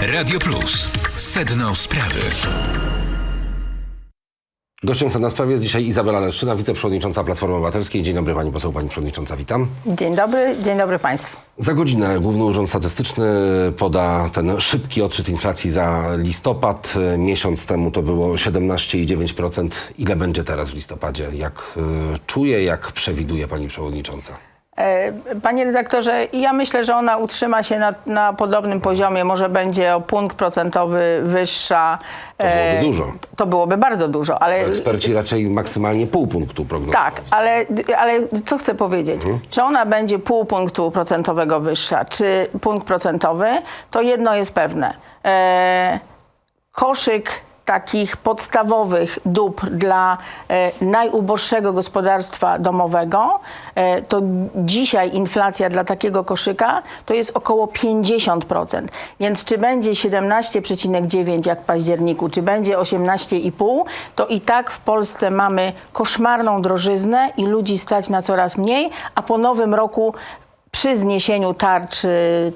Radio Plus. Sedno sprawy. Gościem Sedna Sprawy jest dzisiaj Izabela Leszczyna, wiceprzewodnicząca Platformy Obywatelskiej. Dzień dobry Pani poseł, Pani Przewodnicząca, witam. Dzień dobry, dzień dobry Państwu. Za godzinę Główny Urząd Statystyczny poda ten szybki odczyt inflacji za listopad. Miesiąc temu to było 17,9%. Ile będzie teraz w listopadzie? Jak y, czuje, jak przewiduje Pani Przewodnicząca? E, Panie redaktorze, ja myślę, że ona utrzyma się na, na podobnym poziomie. Może będzie o punkt procentowy wyższa. To byłoby E, dużo. To byłoby bardzo dużo, ale Eksperci raczej maksymalnie pół punktu prognozują. tak, ale, ale co chcę powiedzieć? Czy ona będzie pół punktu procentowego wyższa, czy punkt procentowy, to jedno jest pewne. E, koszyk takich podstawowych dóbr dla e, najuboższego gospodarstwa domowego, e, to dzisiaj inflacja dla takiego koszyka to jest około 50%. Więc czy będzie 17,9 jak w październiku, czy będzie 18,5, to i tak w Polsce mamy koszmarną drożyznę i ludzi stać na coraz mniej, a po nowym roku przy zniesieniu tarcz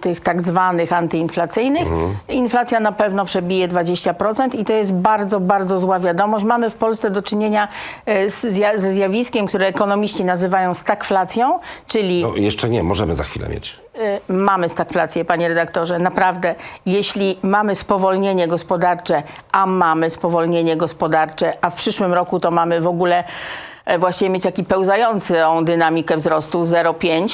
tych tak zwanych antyinflacyjnych inflacja na pewno przebije 20% i to jest bardzo, bardzo zła wiadomość. Mamy w Polsce do czynienia y, z ze zjawiskiem, które ekonomiści nazywają stagflacją, czyli No, jeszcze nie, możemy za chwilę mieć. Y, Mamy stagflację, panie redaktorze. Naprawdę, jeśli mamy spowolnienie gospodarcze, a mamy spowolnienie gospodarcze, a w przyszłym roku to mamy w ogóle e, właściwie mieć taki pełzającą dynamikę wzrostu 0,5 mm,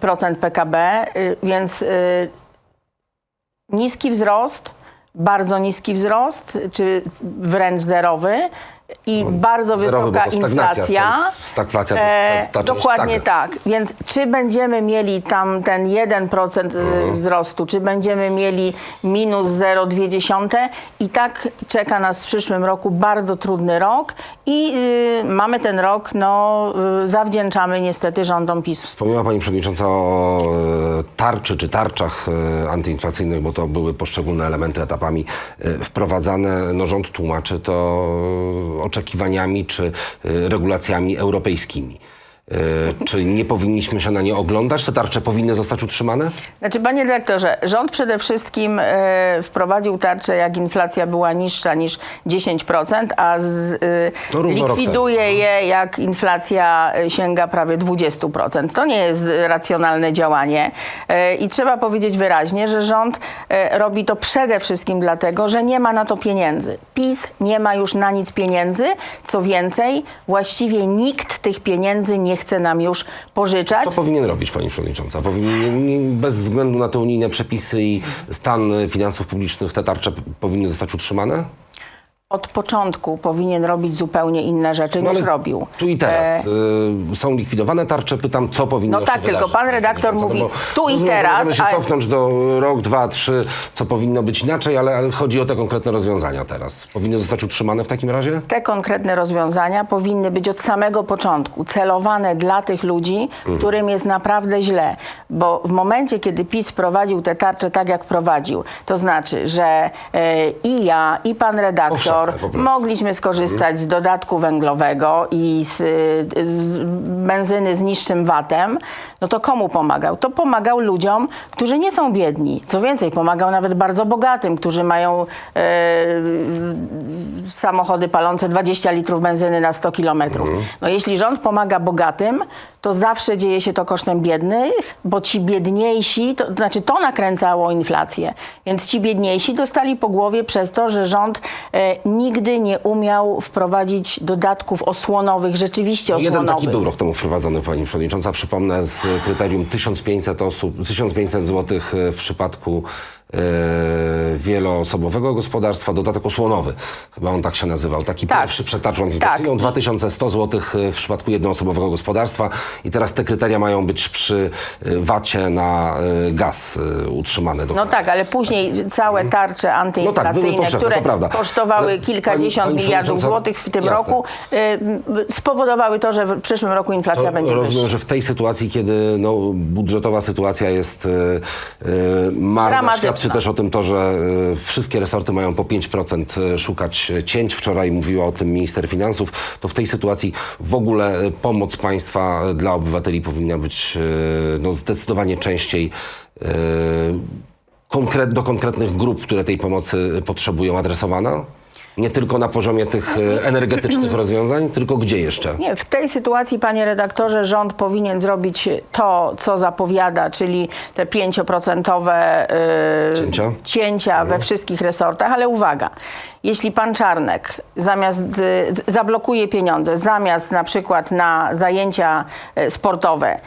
procent PKB, y, więc y, niski wzrost, bardzo niski wzrost, czy wręcz zerowy i bardzo zerowy, bo wysoka to stagnacja, inflacja. stąd stagflacja to jest ta- ta część dokładnie stagna. tak. Więc czy będziemy mieli tam ten 1% y, Mhm. wzrostu, czy będziemy mieli minus 0,2 i tak czeka nas w przyszłym roku bardzo trudny rok i y, mamy ten rok, no y, zawdzięczamy niestety rządom PiSu. Wspomniała Pani Przewodnicząca o e, tarczy czy tarczach e, antyinflacyjnych, bo to były poszczególne elementy etapami e, wprowadzane. No, rząd tłumaczy to oczekiwaniami czy e, regulacjami europejskimi. E, Czy nie powinniśmy się na nie oglądać? Te tarcze powinny zostać utrzymane? Znaczy, panie dyrektorze, rząd przede wszystkim e, wprowadził tarczę, jak inflacja była niższa niż 10%, a z, rok likwiduje je, jak inflacja sięga prawie 20%. To nie jest racjonalne działanie. E, I trzeba powiedzieć wyraźnie, że rząd e, robi to przede wszystkim dlatego, że nie ma na to pieniędzy. PiS nie ma już na nic pieniędzy. Co więcej, właściwie nikt tych pieniędzy nie chce nam już pożyczać. Co powinien robić Pani Przewodnicząca? Powinien, nie- bez względu na te unijne przepisy i stan finansów publicznych, te tarcze powinny zostać utrzymane? Od początku powinien robić zupełnie inne rzeczy No niż ale robił. Tu i teraz E, y, są likwidowane tarcze. Pytam, co powinno No się tak, tylko wydarzyć, pan redaktor mówi No bo tu i teraz, Możemy się a- cofnąć do rok, dwa, trzy, co powinno być inaczej, ale, ale chodzi o te konkretne rozwiązania teraz. Powinny zostać utrzymane w takim razie? te konkretne rozwiązania powinny być od samego początku celowane dla tych ludzi, Mhm. którym jest naprawdę źle. Bo w momencie, kiedy PiS prowadził te tarcze tak, jak prowadził, to znaczy, że e, i ja, i pan redaktor Mogliśmy skorzystać z dodatku węglowego i z, z benzyny z niższym VAT-em, no to komu pomagał? To pomagał ludziom, którzy nie są biedni. Co więcej, pomagał nawet bardzo bogatym, którzy mają e, samochody palące 20 litrów benzyny na 100 kilometrów. No jeśli rząd pomaga bogatym, to zawsze dzieje się to kosztem biednych, bo ci biedniejsi, to, to znaczy to nakręcało inflację, więc ci biedniejsi dostali po głowie przez to, że rząd e, nigdy nie umiał wprowadzić dodatków osłonowych, rzeczywiście Jeden osłonowych. taki był rok temu wprowadzony, Pani Przewodnicząca. Przypomnę, z kryterium 1500 osób, 1500 zł w przypadku e, wieloosobowego gospodarstwa, dodatek osłonowy, chyba on tak się nazywał, taki Tak. pierwszy przed tarczą inflacyjną, Tak. 2100 zł w przypadku jednoosobowego gospodarstwa i teraz te kryteria mają być przy e, VAT-cie na e, gaz e, utrzymane. No dokładnie. tak, ale później całe tarcze były antyinflacyjne, powszechne, które to prawda. kosztowały Ale kilkadziesiąt pani- pani miliardów złotych w tym Jasne. roku, spowodowały to, że w przyszłym roku inflacja To będzie rozumiem, wyższa. że w tej sytuacji, kiedy no, budżetowa sytuacja jest e, e, marna. Świadczy też o tym to, że e, wszystkie resorty mają po 5% szukać cięć. Wczoraj mówiła o tym minister finansów. To w tej sytuacji w ogóle pomoc państwa dla obywateli powinna być no, zdecydowanie częściej do konkretnych grup, które tej pomocy potrzebują, adresowana? Nie tylko na poziomie tych e, energetycznych rozwiązań, tylko gdzie jeszcze? Nie, w tej sytuacji, panie redaktorze, rząd powinien zrobić to, co zapowiada, czyli te 5% yy, Cięcia? cięcia we wszystkich resortach, ale uwaga, jeśli pan Czarnek zamiast z- zablokuje pieniądze, zamiast na przykład na zajęcia sportowe,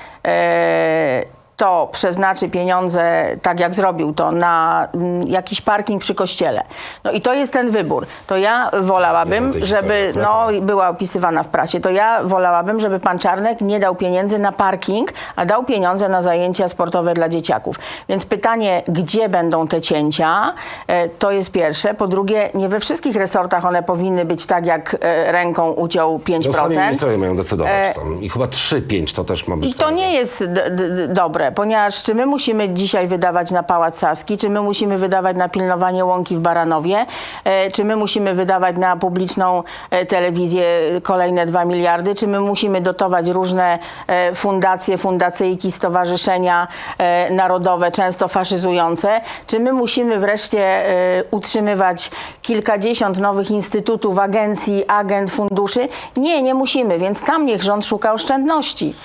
to przeznaczy pieniądze, tak jak zrobił to, na mm, jakiś parking przy kościele. No i to jest ten wybór. To ja wolałabym, żeby, no była opisywana w prasie, to ja wolałabym, żeby pan Czarnek nie dał pieniędzy na parking, a dał pieniądze na zajęcia sportowe dla dzieciaków. Więc pytanie, gdzie będą te cięcia, e, to jest pierwsze. Po drugie, nie we wszystkich resortach one powinny być tak, jak e, ręką uciął 5%. No sami ministrowie mają decydować tam. I chyba 3-5 to też ma być. E, I to tak. nie jest d- ponieważ czy my musimy dzisiaj wydawać na Pałac Saski, czy my musimy wydawać na pilnowanie łąki w Baranowie, e, czy my musimy wydawać na publiczną e, telewizję kolejne 2 miliardy, czy my musimy dotować różne e, fundacje, fundacyjki, stowarzyszenia narodowe, często faszyzujące, czy my musimy wreszcie utrzymywać kilkadziesiąt nowych instytutów, agencji, agent, funduszy? Nie, nie musimy, więc tam niech rząd szuka oszczędności.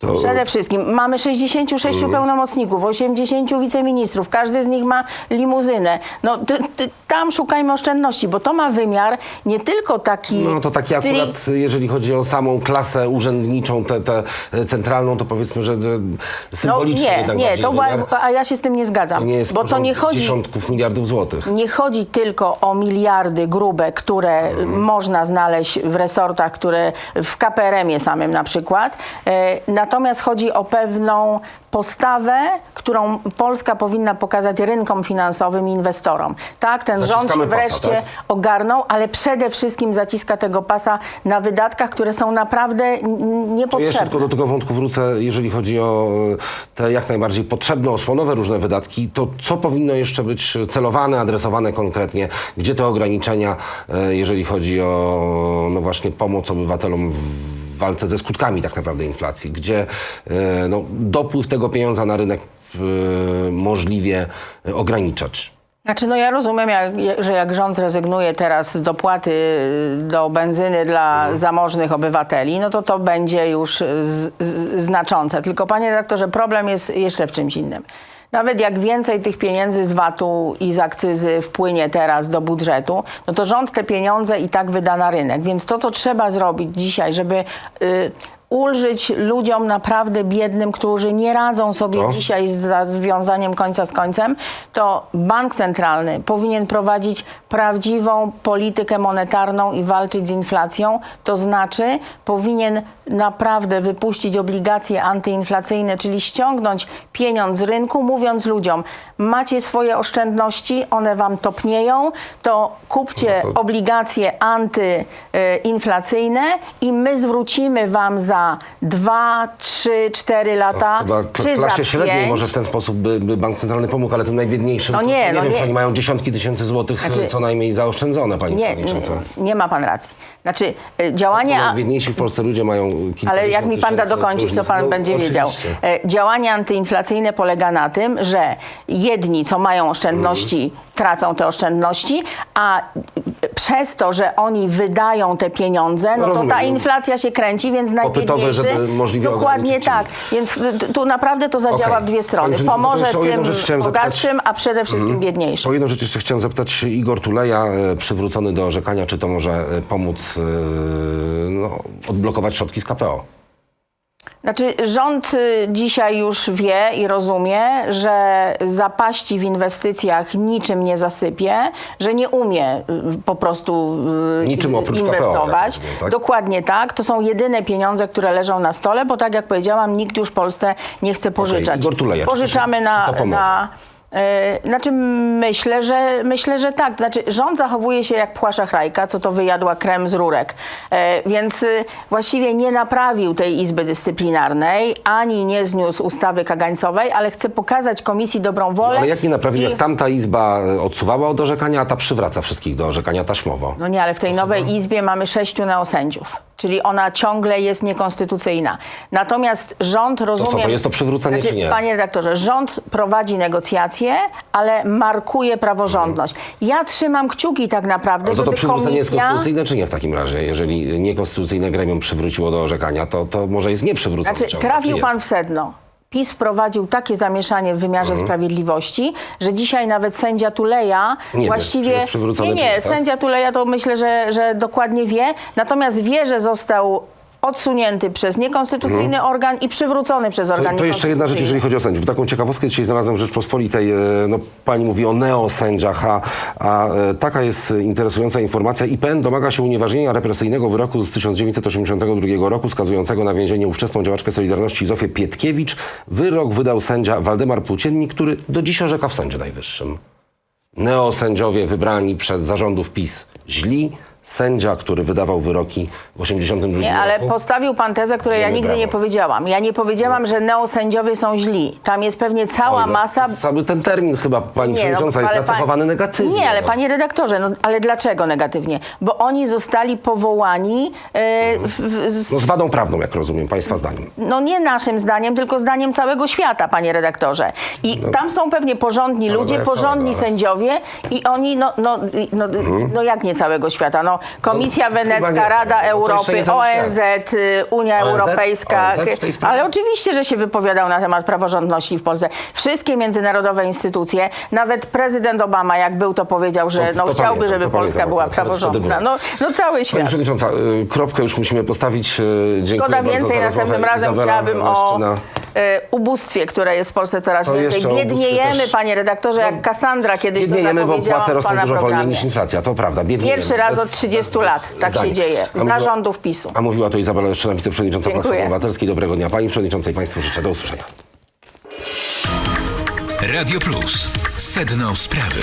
To- Przede wszystkim mamy 66 pełnomocników, 80 wiceministrów, każdy z nich ma limuzynę. No ty, ty, tam szukajmy oszczędności, bo to ma wymiar nie tylko taki... No to taki stri- akurat, jeżeli chodzi o samą klasę urzędniczą, tę tę centralną, to powiedzmy, że e, No symbolicznie nie, jednak nie, bardziej to, wymiar. a ja się z tym nie zgadzam, To nie jest bo to nie chodzi... dziesiątków miliardów złotych. Nie chodzi tylko o miliardy grube, które Mhm. można znaleźć w resortach, które w KPRM-ie samym na przykład. E, Natomiast chodzi o pewną postawę, którą Polska powinna pokazać rynkom finansowym i inwestorom. Tak, ten rząd Zaciskamy się pasa, wreszcie tak? ogarnął, ale przede wszystkim zaciska tego pasa na wydatkach, które są naprawdę n- n- To jeszcze niepotrzebne. tylko do tego wątku wrócę, jeżeli chodzi o e, te jak najbardziej potrzebne, osłonowe różne wydatki, to co powinno jeszcze być celowane, adresowane konkretnie? Gdzie te ograniczenia, e, jeżeli chodzi o no właśnie pomoc obywatelom w walce ze skutkami tak naprawdę inflacji? Gdzie e, no, dopływ tego pieniądza na rynek e, możliwie ograniczać? Znaczy, no ja rozumiem, jak, że jak rząd zrezygnuje teraz z dopłaty do benzyny dla zamożnych obywateli, no to to będzie już z, z, znaczące. Tylko, panie redaktorze, problem jest jeszcze w czymś innym. Nawet jak więcej tych pieniędzy z VAT-u i z akcyzy wpłynie teraz do budżetu, no to rząd te pieniądze i tak wyda na rynek. Więc to, co trzeba zrobić dzisiaj, żeby y, ulżyć ludziom naprawdę biednym, którzy nie radzą sobie To? dzisiaj z związaniem końca z końcem, to bank centralny powinien prowadzić prawdziwą politykę monetarną i walczyć z inflacją. To znaczy powinien naprawdę wypuścić obligacje antyinflacyjne, czyli ściągnąć pieniądz z rynku, mówiąc ludziom, macie swoje oszczędności, one wam topnieją, to kupcie No to- obligacje antyinflacyjne i my zwrócimy wam za 2, 3, 4 lata, Chyba kl- czy klasie za średniej może w ten sposób by, by bank centralny pomógł, ale tym najbiedniejszym, No to nie, no wiem, nie. czy oni mają dziesiątki tysięcy złotych Znaczy- co najmniej zaoszczędzone, pani Nie, nie, nie ma pan racji. Znaczy, y, działania... Najbiedniejsi w Polsce ludzie mają kilka Ale jak mi pan da dokończyć, to pan będzie wiedział. E, Działanie antyinflacyjne polega na tym, że jedni, co mają oszczędności, Mhm. tracą te oszczędności, a przez to, że oni wydają te pieniądze, no, to rozumiem. ta inflacja się kręci, więc najbiedniejszy... żeby możliwie Dokładnie tak. Więc tu naprawdę to zadziała Okej. w dwie strony. To Pomoże tym chciałem zapytać. Bogatszym, a przede wszystkim biedniejszym. O jedną rzecz jeszcze chciałem zapytać. Igor Tuleja, e, przywrócony do orzekania, czy to może e, pomóc e, no, odblokować środki z KPO? Znaczy, rząd y, dzisiaj już wie i rozumie, że zapaści w inwestycjach niczym nie zasypie, że nie umie y, po prostu y, Niczym oprócz KPO, inwestować. rozumiem, tak? Dokładnie tak. To są jedyne pieniądze, które leżą na stole, bo tak jak powiedziałam, nikt już Polsce nie chce pożyczać. Igor Tuleja, czy Pożyczamy czy na... e, znaczy myślę, że myślę, że tak. Znaczy rząd zachowuje się jak pchła szachrajka, co to wyjadła krem z rurek. E, więc y, właściwie nie naprawił tej Izby Dyscyplinarnej, ani nie zniósł ustawy kagańcowej, ale chce pokazać komisji dobrą wolę. Ale jak nie naprawili, i- jak tamta izba e, odsuwała od orzekania, a ta przywraca wszystkich do orzekania taśmowo? No nie, ale w tej nowej Izbie mamy sześciu neosędziów. Czyli ona ciągle jest niekonstytucyjna. Natomiast rząd rozumie. bo jest to przywrócenie, czy nie? Panie redaktorze, rząd prowadzi negocjacje, ale markuje praworządność. Ja trzymam kciuki tak naprawdę, Ale to, to żeby przywrócenie jest komisja... konstytucyjne, czy nie w takim razie? Jeżeli niekonstytucyjne gremium przywróciło do orzekania, to, to może jest nieprzywrócone. Znaczy, ciągle, trafił pan jest? w sedno. PiS wprowadził takie zamieszanie w wymiarze sprawiedliwości, że dzisiaj nawet sędzia Tuleja Nie wie, właściwie... nie, nie, nie, tak? sędzia Tuleja to myślę, że, że dokładnie wie, natomiast wie, że został odsunięty przez niekonstytucyjny organ i przywrócony przez organ Mhm. To, to jeszcze jedna rzecz, niekonstytucyjny. jeżeli chodzi o sędziów. Taką ciekawostkę dzisiaj znalazłem w Rzeczpospolitej. e, No, pani mówi o neosędziach, a, a e, taka jest interesująca informacja. IPN domaga się unieważnienia represyjnego wyroku z 1982 roku skazującego na więzienie ówczesną działaczkę Solidarności Zofię Pietkiewicz. Wyrok wydał sędzia Waldemar Płóciennik, który do dziś orzeka w Sądzie Najwyższym. Neosędziowie wybrani przez zarządów PiS źli. Sędzia, który wydawał wyroki w 82 Nie, ale roku. postawił pan tezę, której ja Wiemy nigdy brawo. nie powiedziałam. Ja nie powiedziałam, że neosędziowie są źli. Tam jest pewnie cała Oj, no, masa Cały ten termin chyba pani przewodnicząca jest ale pa- nacechowany negatywnie. Nie, ale no. panie redaktorze, no, ale dlaczego negatywnie? Bo oni zostali powołani, e, w, w, z, No z wadą prawną, jak rozumiem, państwa zdaniem. no nie naszym zdaniem, tylko zdaniem całego świata, panie redaktorze. I tam są pewnie porządni Całego ludzie, jak porządni całego, ale- sędziowie i oni, no, no, no, no jak nie całego świata, no Komisja No, Wenecka, Rada Europy, ONZ, y, Unia ONZ? Europejska, ONZ sprawie? ale oczywiście, że się wypowiadał na temat praworządności w Polsce. Wszystkie międzynarodowe instytucje, nawet prezydent Obama, jak był, to powiedział, że no, to chciałby, pamiętam, żeby Polska była praworządna. No, no cały Pani świat. przewodnicząca, y, kropkę już musimy postawić. y, Dziękuję Szkoda więcej, następnym razem Izabela chciałabym o. e, ubóstwie, które jest w Polsce coraz To więcej. jeszcze o ubóstwie Biedniejemy, też. panie redaktorze, jak Kassandra kiedyś to Biedniejemy, bo zapowiedziała płace w rosną pana dużo wolniej programie. niż inflacja, to prawda. Biedniejemy. Pierwszy raz Bez- od 30 lat tak zdań. się dzieje. A Za mówiła- rządów PiSu. A mówiła to Izabela Leszczyna, wiceprzewodnicząca Dziękuję. Platformy Obywatelskiej. Dobrego dnia Pani Przewodniczącej, Państwu życzę. Do usłyszenia. Radio Plus. Sedno sprawy.